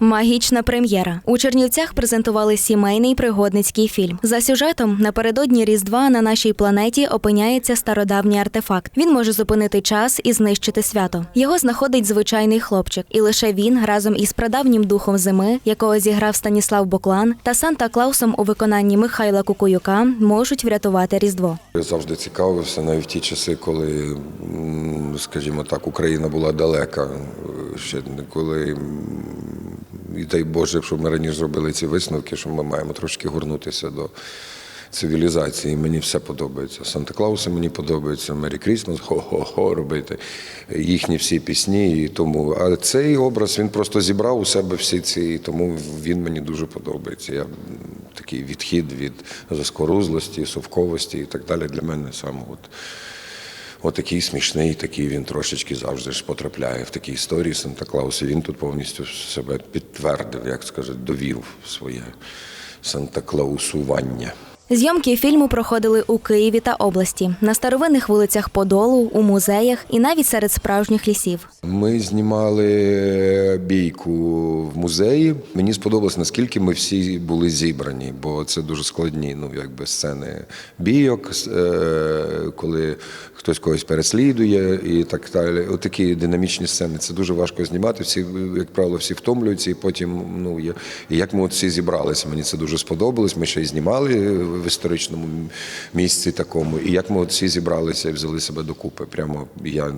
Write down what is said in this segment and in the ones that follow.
Магічна прем'єра. У Чернівцях презентували сімейний пригодницький фільм. За сюжетом напередодні Різдва на нашій планеті опиняється стародавній артефакт. Він може зупинити час і знищити свято. Його знаходить звичайний хлопчик, і лише він разом із прадавнім духом зими, якого зіграв Станіслав Боклан, та Санта Клаусом у виконанні Михайла Кукуюка можуть врятувати Різдво. Я завжди цікавився, навіть в ті часи, коли, скажімо так, Україна була далека. е, Ще коли і дай Боже, щоб ми раніше зробили ці висновки, що ми маємо трошки горнутися до цивілізації. Мені все подобається. Санта Клауси мені подобається, Мері Крісмас, хо-хо-хо робити. Їхні всі пісні. І тому. А цей образ він просто зібрав у себе всі ці, і тому він мені дуже подобається. Я такий відхід від заскорузлості, совковості і так далі для мене саме от. От такий смішний, такий він трошечки завжди ж потрапляє в такі історії Санта Клаус. І він тут повністю себе підтвердив, як сказати, довів своє Санта Клаусування. Зйомки фільму проходили у Києві та області на старовинних вулицях Подолу, у музеях і навіть серед справжніх лісів. Ми знімали бійку в музеї. Мені сподобалось, наскільки ми всі були зібрані, бо це дуже складні, ну якби сцени бійок, е, коли хтось когось переслідує і так далі. Отакі динамічні сцени. Це дуже важко знімати. Всі, як правило, всі втомлюються, і потім, ну є. І як ми от всі зібралися, мені це дуже сподобалось. Ми ще й знімали в історичному місці такому. І як ми от всі зібралися і взяли себе докупи. Прямо я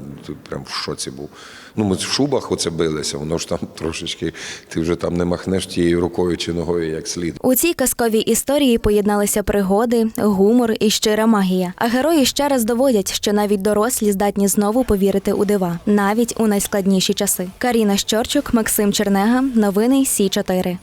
прям в шоці був. Ну, ми в шубах оце билися, воно ж там трошечки, ти вже там не махнеш тією рукою чи ногою як слід. У цій казковій історії поєдналися пригоди, гумор і щира магія. А герої ще раз доводять, що навіть дорослі здатні знову повірити у дива, навіть у найскладніші часи. Каріна Щорчук, Максим Чернега, новини Сі 4